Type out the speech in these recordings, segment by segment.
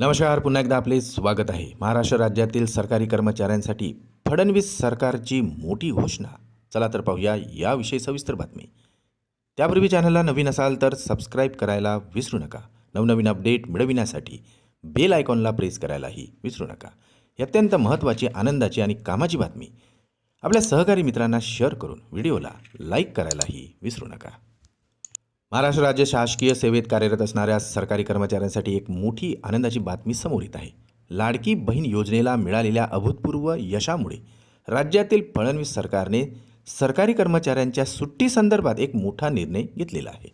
नमस्कार पुन्हा एकदा आपले स्वागत आहे. महाराष्ट्र राज्यातील सरकारी कर्मचाऱ्यांसाठी फडणवीस सरकारची मोठी घोषणा. चला तर पाहूया याविषयी सविस्तर बातमी. त्यापूर्वी चॅनलला नवीन असाल तर सबस्क्राईब करायला विसरू नका. नवनवीन अपडेट मिळविण्यासाठी बेल आयकॉनला प्रेस करायलाही विसरू नका. ही अत्यंत महत्त्वाची आनंदाची आणि कामाची बातमी. आपल्या सहकारी मित्रांना शेअर करून व्हिडिओला लाईक करायलाही विसरू नका. महाराष्ट्र राज्य शासकीय सेवेत कार्यरत असणाऱ्या सरकारी कर्मचाऱ्यांसाठी एक मोठी आनंदाची बातमी समोर येत आहे. लाडकी बहीण योजनेला मिळालेल्या अभूतपूर्व यशामुळे राज्यातील फडणवीस सरकारने सरकारी कर्मचाऱ्यांच्या सुट्टीसंदर्भात एक मोठा निर्णय घेतलेला आहे.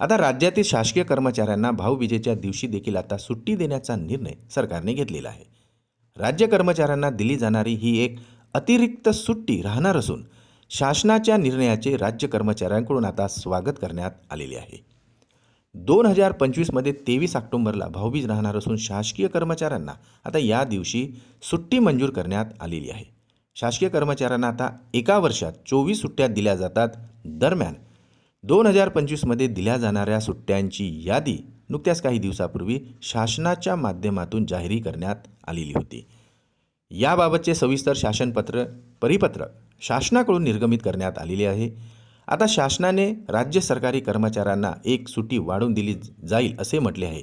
आता राज्यातील शासकीय कर्मचाऱ्यांना भाऊबीजेच्या दिवशी देखील आता सुट्टी देण्याचा निर्णय सरकारने घेतलेला आहे. राज्य कर्मचाऱ्यांना दिली जाणारी ही एक अतिरिक्त सुट्टी राहणार असून शासनाच्या निर्णयाचे राज्य कर्मचाऱ्यांकडून आता स्वागत करण्यात आलेले आहे. दोन हजार पंचवीसमध्ये तेवीस ऑक्टोंबरला भाऊबीज राहणार असून शासकीय कर्मचाऱ्यांना आता या दिवशी सुट्टी मंजूर करण्यात आलेली आहे. शासकीय कर्मचाऱ्यांना आता एका वर्षात चोवीस सुट्ट्या दिल्या जातात. दरम्यान दोन हजार पंचवीसमध्ये दिल्या जाणाऱ्या सुट्ट्यांची यादी नुकत्याच काही दिवसापूर्वी शासनाच्या माध्यमातून जाहीर करण्यात आलेली होती. याबाबतचे सविस्तर शासनपत्र परिपत्रक शासनाकडून निर्गमित करण्यात आलेली आहे. आता शासनाने राज्य सरकारी कर्मचाऱ्यांना एक सुट्टी वाढवून दिली जाईल असे म्हटले आहे.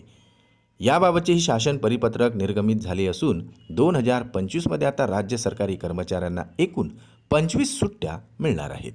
याबाबतचेही शासन परिपत्रक निर्गमित झाले असून दोन हजार पंचवीसमध्ये आता राज्य सरकारी कर्मचाऱ्यांना एकूण पंचवीस सुट्ट्या मिळणार आहेत.